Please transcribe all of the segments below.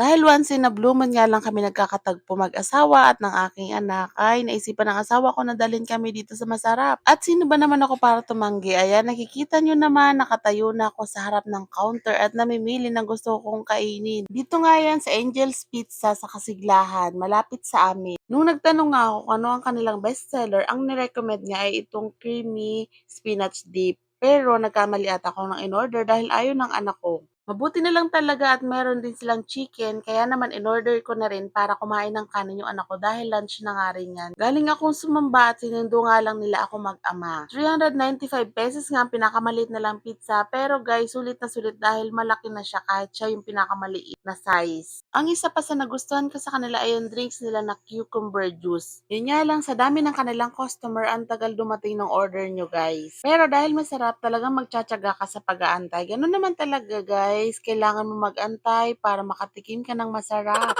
Dahil once in a blue moon nga lang kami nagkakatagpo mag-asawa at ng aking anak, ay naisipan ng asawa ko na dalhin kami dito sa masarap. At sino ba naman ako para tumanggi? Ayan, nakikita nyo naman, nakatayo na ako sa harap ng counter at namimili ng gusto kong kainin. Dito nga yan sa Angel's Pizza sa Kasiglahan, malapit sa amin. Nung nagtanong nga ako kung ano ang kanilang bestseller, ang nirecommend niya ay itong creamy spinach dip. Pero nagkamali ata ako ng in-order dahil ayaw ng anak ko. Mabuti na lang talaga at meron din silang chicken, kaya naman in-order ko na rin para kumain ng kanin yung anak ko dahil lunch na nga rin yan. Galing akong sumamba at sinundo nga lang nila ako mag-ama. 395 pesos nga ang pinakamaliit na lang pizza, pero guys, sulit na sulit dahil malaki na siya kahit siya yung pinakamaliit na size. Ang isa pa sa nagustuhan ko sa kanila ay yung drinks nila na cucumber juice. Yun nga lang, sa dami ng kanilang customer, ang tagal dumating ng order nyo guys. Pero dahil masarap, talagang magtsatsaga ka sa pag-aantay. Ganun naman talaga guys, kailangan mo mag-antay para makatikim ka ng masarap.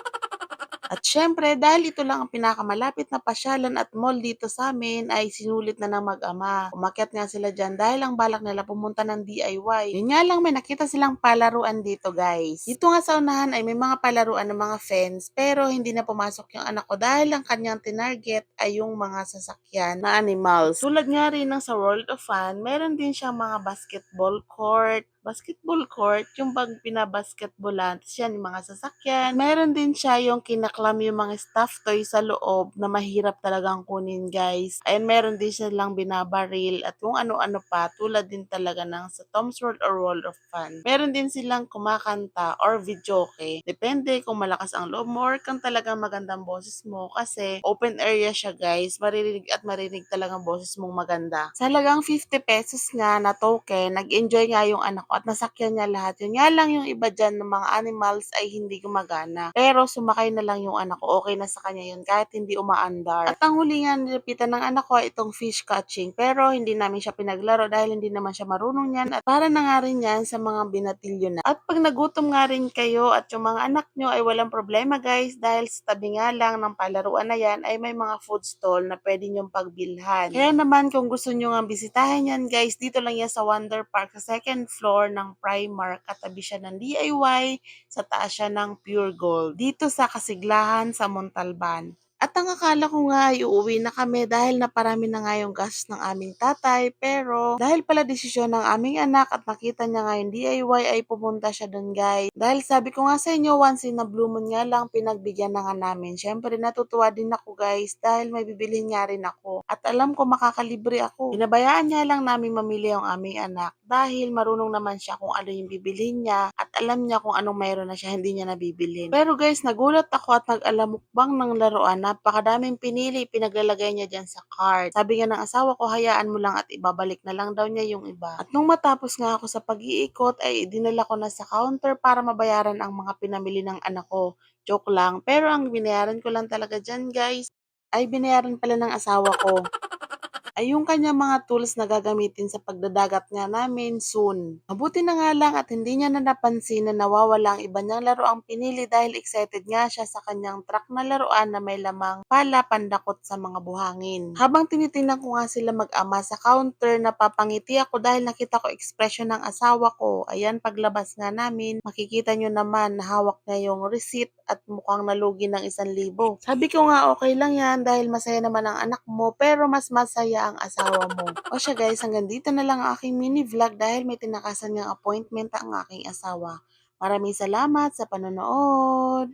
At syempre, dahil ito lang ang pinakamalapit na pasyalan at mall dito sa amin, ay sinulit na ng mag-ama. Umakyat nga sila dyan dahil ang balak nila pumunta ng DIY. Yun nga lang, may nakita silang palaruan dito guys. Dito nga sa unahan ay may mga palaruan ng mga fence, pero hindi na pumasok yung anak ko dahil ang kanyang tinarget ay yung mga sasakyan na animals. Tulad nga rin ng sa World of Fun, meron din siyang mga basketball court, basketball court, yung bag pinabasketballan, tapos yan, yung mga sasakyan. Meron din siya yung kinaklam yung mga stuffed toy sa loob na mahirap talagang kunin guys. And meron din silang binabaril at kung ano-ano pa, tulad din talaga ng sa Tom's World or World of Fun. Meron din silang kumakanta or videoke. Depende kung malakas ang loob mo or kung talagang magandang boses mo kasi open area siya guys. Maririnig at marinig talagang boses mong maganda. Sa halagang 50 pesos nga na token, nag-enjoy nga yung anak at nasakyan niya lahat. Yun nga lang yung iba dyan ng mga animals ay hindi gumagana. Pero sumakay na lang yung anak ko. Okay na sa kanya yun kahit hindi umaandar. At ang huli nga nilapitan ng anak ko ay itong fish catching. Pero hindi namin siya pinaglaro dahil hindi naman siya marunong yan. At para na nga rin yan sa mga binatilyo na. At pag nagutom nga rin kayo at yung mga anak nyo ay walang problema guys dahil sa tabi nga lang ng palaruan na yan ay may mga food stall na pwede nyong pagbilhan. Kaya naman kung gusto nyo nga bisitahin yan guys, dito lang yan sa Wonder Park sa second floor ng Primark. Katabi siya ng DIY, sa taas siya ng Pure Gold. Dito sa Kasiglahan sa Montalban. At ang akala ko nga ay uuwi na kami dahil naparami na nga yung gas ng aming tatay. Pero dahil pala desisyon ng aming anak at nakita niya nga yung DIY ay pumunta siya doon guys. Dahil sabi ko nga sa inyo, once in a blue moon nga lang pinagbigyan na nga namin. Siyempre natutuwa din ako guys dahil may bibilhin nga rin ako. At alam ko makakalibre ako. Pinabayaan niya lang namin mamili ang aming anak dahil marunong naman siya kung ano yung bibilhin niya at alam niya kung anong mayroon na siya hindi niya nabibilhin. Pero guys, nagulat ako at nag-alamukbang ng laruan. Napakadaming pinili, pinaglalagay niya dyan sa cart. Sabi nga ng asawa ko, hayaan mo lang at ibabalik na lang daw niya yung iba. At nung matapos nga ako sa pag-iikot, ay dinala ko na sa counter para mabayaran ang mga pinamili ng anak ko. Joke lang. Pero ang binayaran ko lang talaga dyan guys, ay binayaran pala ng asawa ko ay yung kanyang mga tools na gagamitin sa pagdadagat nga namin soon. Mabuti na nga lang at hindi niya na napansin na nawawala ang iba niyang laro ang pinili dahil excited nga siya sa kanyang truck na laruan na may lamang pala pandakot sa mga buhangin. Habang tinitingnan ko nga sila mag-ama sa counter, napapangiti ako dahil nakita ko ekspresyon ng asawa ko. Ayan, paglabas nga namin, makikita nyo naman na hawak niya yung receipt at mukhang nalugi ng isang libo. Sabi ko nga okay lang yan dahil masaya naman ang anak mo pero mas masaya ang asawa mo. O siya guys, hanggang dito na lang ang aking mini vlog dahil may tinakasan niyang appointment ang aking asawa. Maraming salamat sa panonood!